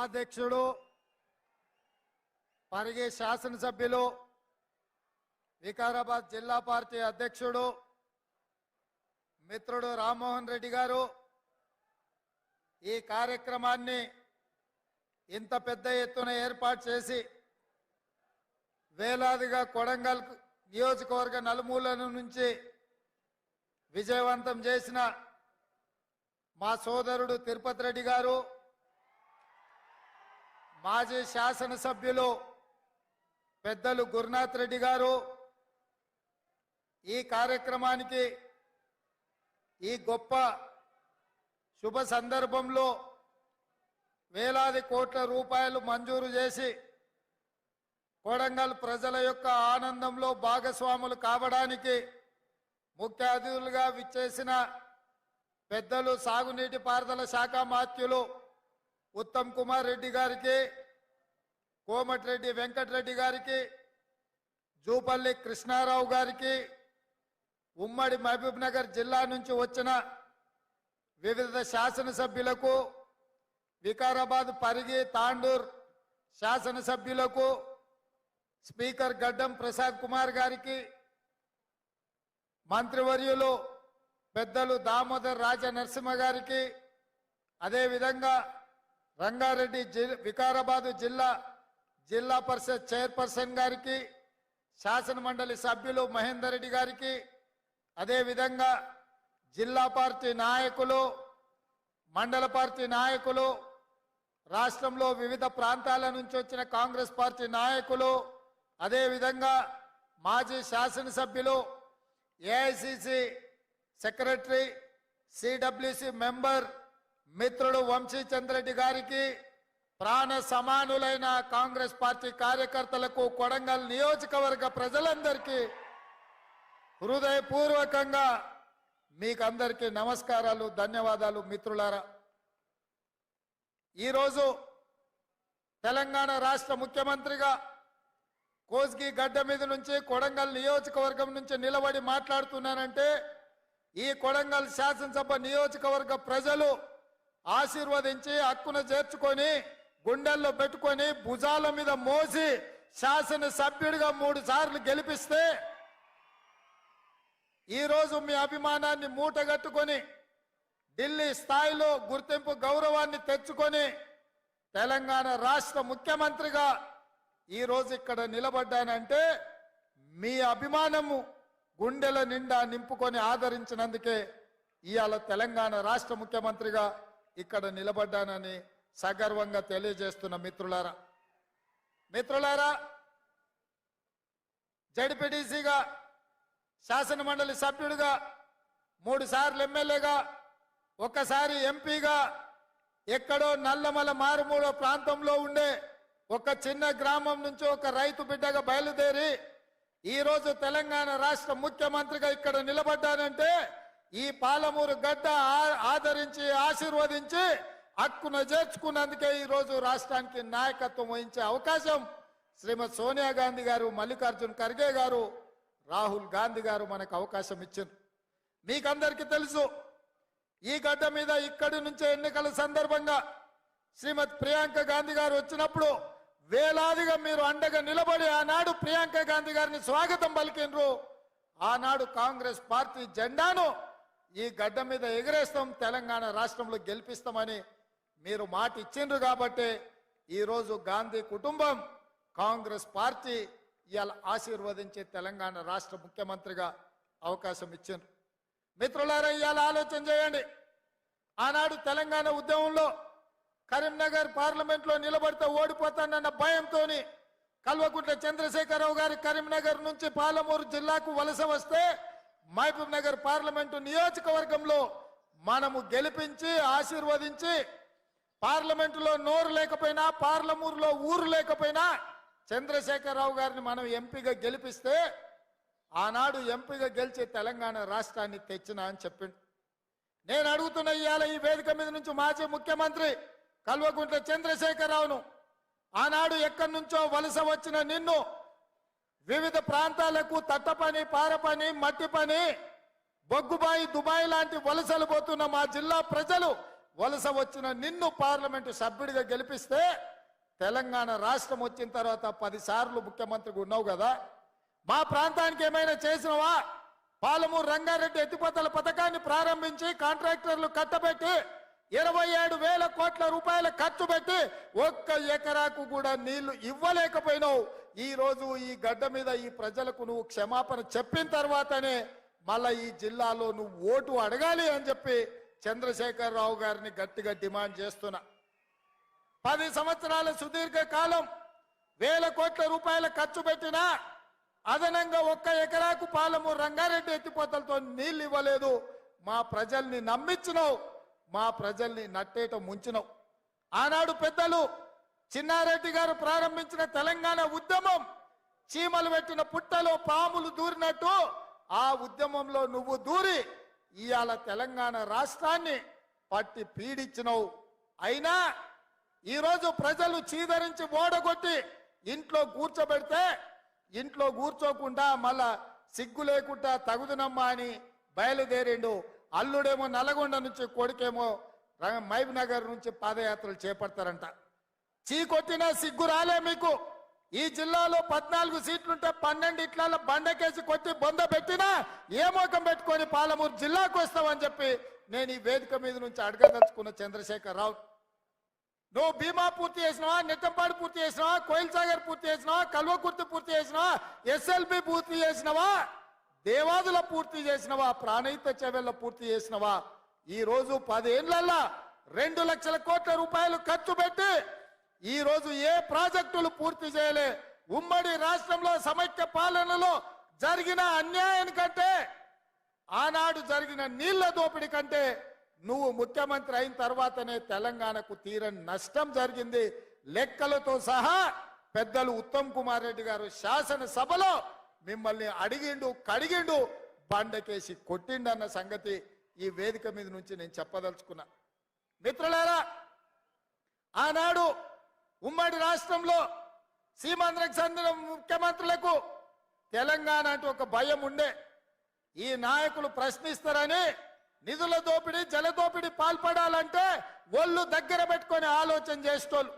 ఉపాధ్యక్షుడు పరిగి శాసనసభ్యులు వికారాబాద్ జిల్లా పార్టీ అధ్యక్షుడు మిత్రుడు రామ్మోహన్ రెడ్డి గారు ఈ కార్యక్రమాన్ని ఇంత పెద్ద ఎత్తున ఏర్పాటు చేసి వేలాదిగా కొడంగల్ నియోజకవర్గ నలుమూలల నుంచి విజయవంతం చేసిన మా సోదరుడు తిరుపతి రెడ్డి గారు మాజీ శాసనసభ్యులు పెద్దలు గురునాథ్ రెడ్డి గారు ఈ కార్యక్రమానికి ఈ గొప్ప శుభ సందర్భంలో వేలాది కోట్ల రూపాయలు మంజూరు చేసి కొడంగల్ ప్రజల యొక్క ఆనందంలో భాగస్వాములు కావడానికి ముఖ్య అతిథులుగా విచ్చేసిన పెద్దలు సాగునీటి పారుదల శాఖ మాత్యులు ఉత్తమ్ కుమార్ రెడ్డి గారికి కోమటిరెడ్డి వెంకటరెడ్డి గారికి జూపల్లి కృష్ణారావు గారికి ఉమ్మడి మహబూబ్నగర్ జిల్లా నుంచి వచ్చిన వివిధ శాసనసభ్యులకు వికారాబాద్ పరిగి తాండూర్ శాసనసభ్యులకు స్పీకర్ గడ్డం ప్రసాద్ కుమార్ గారికి మంత్రివర్యులు పెద్దలు దామోదర్ రాజ నరసింహ గారికి అదేవిధంగా రంగారెడ్డి జి- వికారాబాదు జిల్లా జిల్లా పరిషత్ చైర్పర్సన్ గారికి శాసన మండలి సభ్యులు మహేందర్ రెడ్డి గారికి అదేవిధంగా జిల్లా పార్టీ నాయకులు మండల పార్టీ నాయకులు రాష్ట్రంలో వివిధ ప్రాంతాల నుంచి వచ్చిన కాంగ్రెస్ పార్టీ నాయకులు అదేవిధంగా మాజీ శాసనసభ్యులు ఏఐసిసి సెక్రటరీ సిడబ్ల్యూసి మెంబర్ మిత్రుడు వంశీచంద్రెడ్డి గారికి ప్రాణ సమానులైన కాంగ్రెస్ పార్టీ కార్యకర్తలకు కొడంగల్ నియోజకవర్గ ప్రజలందరికీ హృదయపూర్వకంగా మీకందరికీ నమస్కారాలు ధన్యవాదాలు మిత్రులారా. ఈరోజు తెలంగాణ రాష్ట్ర ముఖ్యమంత్రిగా కోజ్గి గడ్డ మీద నుంచి కొడంగల్ నియోజకవర్గం నుంచి నిలబడి మాట్లాడుతున్నానంటే ఈ కొడంగల్ శాసనసభ నియోజకవర్గ ప్రజలు ఆశీర్వదించి హక్కున చేర్చుకొని గుండెల్లో పెట్టుకొని భుజాల మీద మోసి శాసన సభ్యుడిగా మూడు సార్లు గెలిపిస్తే ఈరోజు మీ అభిమానాన్ని మూటగట్టుకొని ఢిల్లీ స్థాయిలో గుర్తింపు గౌరవాన్ని తెచ్చుకొని తెలంగాణ రాష్ట్ర ముఖ్యమంత్రిగా ఈ రోజు ఇక్కడ నిలబడ్డానంటే మీ అభిమానము గుండెల నిండా నింపుకొని ఆదరించినందుకే ఇవాళ తెలంగాణ రాష్ట్ర ముఖ్యమంత్రిగా ఇక్కడ నిలబడ్డానని సగర్వంగా తెలియజేస్తున్న మిత్రులారా. మిత్రులారా జడ్పీటీసీగా శాసన మండలి సభ్యుడిగా మూడు సార్లు ఎమ్మెల్యేగా ఒకసారి ఎంపీగా ఎక్కడో నల్లమల మారుమూల ప్రాంతంలో ఉండే ఒక చిన్న గ్రామం నుంచి ఒక రైతు బిడ్డగా బయలుదేరి ఈరోజు తెలంగాణ రాష్ట్ర ముఖ్యమంత్రిగా ఇక్కడ నిలబడ్డానంటే ఈ పాలమూరు గడ్డ ఆదరించి ఆశీర్వదించి హక్కున చేర్చుకున్నందుకే ఈ రోజు రాష్ట్రానికి నాయకత్వం వహించే అవకాశం. శ్రీమతి సోనియా గాంధీ గారు మల్లికార్జున్ ఖర్గే గారు రాహుల్ గాంధీ గారు మనకు అవకాశం ఇచ్చారు. మీకందరికీ తెలుసు ఈ గడ్డ మీద ఇక్కడి నుంచే ఎన్నికల సందర్భంగా శ్రీమతి ప్రియాంక గాంధీ గారు వచ్చినప్పుడు వేలాదిగా మీరు అండగా నిలబడి ఆనాడు ప్రియాంక గాంధీ గారిని స్వాగతం పలికినరు ఆనాడు కాంగ్రెస్ పార్టీ జెండాను ఈ గడ్డ మీద ఎగరేస్తాం తెలంగాణ రాష్ట్రంలో గెలిపిస్తామని మీరు మాట ఇచ్చిండ్రు కాబట్టి ఈరోజు గాంధీ కుటుంబం కాంగ్రెస్ పార్టీ ఇవాళ ఆశీర్వదించే తెలంగాణ రాష్ట్ర ముఖ్యమంత్రిగా అవకాశం ఇచ్చిండ్రు. మిత్రులారా ఇవాళ ఆలోచన చేయండి. ఆనాడు తెలంగాణ ఉద్యమంలో కరీంనగర్ పార్లమెంట్లో నిలబడితే ఓడిపోతానన్న భయంతో కల్వకుంట్ల చంద్రశేఖరరావు గారి కరీంనగర్ నుంచి పాలమూరు జిల్లాకు వలస వస్తే మహబూబ్ నగర్ పార్లమెంటు నియోజకవర్గంలో మనము గెలిపించి ఆశీర్వదించి పార్లమెంటులో నోరు లేకపోయినా పార్లమూరులో ఊరు లేకపోయినా చంద్రశేఖరరావు గారిని మనం ఎంపీగా గెలిపిస్తే ఆనాడు ఎంపీగా గెలిచి తెలంగాణ రాష్ట్రాన్ని తెచ్చిన అని చెప్పిండు. నేను అడుగుతున్న ఇవాళ ఈ వేదిక మీద నుంచి మాజీ ముఖ్యమంత్రి కల్వకుంట్ల చంద్రశేఖరరావును ఆనాడు ఎక్కడి నుంచో వలస వచ్చిన నిన్ను వివిధ ప్రాంతాలకు తట్ట పని పార పని మట్టి పని బొగ్గుబాయి దుబాయ్ లాంటి వలసలు పోతున్న మా జిల్లా ప్రజలు వలస వచ్చిన నిన్ను పార్లమెంటు సభ్యుడిగా గెలిపిస్తే తెలంగాణ రాష్ట్రం వచ్చిన తర్వాత పది సార్లు ముఖ్యమంత్రిగా ఉన్నావు కదా. మా ప్రాంతానికి ఏమైనా చేసినవా? పాలమూరు రంగారెడ్డి ఎత్తిపోతల పథకాన్ని ప్రారంభించి కాంట్రాక్టర్లు కట్టబెట్టి ఇరవై ఏడు వేల కోట్ల రూపాయల ఖర్చు పెట్టి ఒక్క ఎకరాకు కూడా నీళ్ళు ఇవ్వలేకపోయినావు. ఈ రోజు ఈ గడ్డ మీద ఈ ప్రజలకు నువ్వు క్షమాపణ చెప్పిన తర్వాతనే మళ్ళా ఈ జిల్లాలో నువ్వు ఓటు అడగాలి అని చెప్పి చంద్రశేఖరరావు గారిని గట్టిగా డిమాండ్ చేస్తున్నా. పది సంవత్సరాల సుదీర్ఘ కాలం వేల కోట్ల రూపాయల ఖర్చు పెట్టినా అదనంగా ఒక్క ఎకరాకు పాలము రంగారెడ్డి ఎత్తిపోతలతో నీళ్ళు ఇవ్వలేదు. మా ప్రజల్ని నమ్మించినావు మా ప్రజల్ని నట్టేట ముంచినావు. ఆనాడు పెద్దలు చిన్నారెడ్డి గారు ప్రారంభించిన తెలంగాణ ఉద్యమం చీమలు పెట్టిన పుట్టలో పాములు దూరినట్టు ఆ ఉద్యమంలో నువ్వు దూరి ఇవాళ తెలంగాణ రాష్ట్రాన్ని పట్టి పీడించినవు. అయినా ఈరోజు ప్రజలు చీదరించి ఓడగొట్టి ఇంట్లో కూర్చోబెడితే ఇంట్లో కూర్చోకుండా మళ్ళా సిగ్గు లేకుండా తగుదునమ్మా అని బయలుదేరిండు. అల్లుడేమో నల్గొండ నుంచి కొడుకేమో ర- నగర్ నుంచి పాదయాత్రలు చేపడతారంట. చీకొట్టినా సిగ్గు రాలే మీకు. ఈ జిల్లాలో పద్నాలుగు సీట్లుంటే పన్నెండు ఇట్ల బండకేసి కొట్టి బొంద పెట్టినా ఏ మోకం పెట్టుకొని పాలమూరు జిల్లాకు వస్తావని చెప్పి నేను ఈ వేదిక మీద నుంచి అడగదలుచుకున్న చంద్రశేఖర్ రావు నువ్వు బీమా పూర్తి చేసినావా నెట్టంపాడు పూర్తి చేసినావా కోయిల్ సాగర్ పూర్తి చేసినావా కల్వకుర్తి పూర్తి చేసినావా ఎస్ఎల్బి పూర్తి చేసినావా దేవాదుల పూర్తి చేసినవా ప్రాణహిత చెవెళ్ళ పూర్తి చేసినవా? ఈరోజు రోజు పదేళ్ళల్లా రెండు లక్షల కోట్ల రూపాయలు ఖర్చు పెట్టి ఈరోజు ఏ ప్రాజెక్టులు పూర్తి చేయలే? ఉమ్మడి రాష్ట్రంలో సమైక్య పాలనలో జరిగిన అన్యాయం కంటే ఆనాడు జరిగిన నీళ్ళ దోపిడీ కంటే నువ్వు ముఖ్యమంత్రి అయిన తర్వాతనే తెలంగాణకు తీరని నష్టం జరిగింది. లెక్కలతో సహా పెద్దలు ఉత్తమ్ కుమార్ రెడ్డి గారు శాసనసభలో మిమ్మల్ని అడిగిండు కడిగిండు బండకేసి కొట్టిండన్న సంగతి ఈ వేదిక మీద నుంచి నేను చెప్పదలుచుకున్నా. మిత్రులారా ఆనాడు ఉమ్మడి రాష్ట్రంలో సీమాంధ్రకు చెందిన ముఖ్యమంత్రులకు తెలంగాణ అంటే ఒక భయం ఉండే. ఈ నాయకులు ప్రశ్నిస్తారని నిధుల దోపిడీ జల దోపిడీ పాల్పడాలంటే ఒళ్ళు దగ్గర పెట్టుకొని ఆలోచన చేసేటోళ్ళు.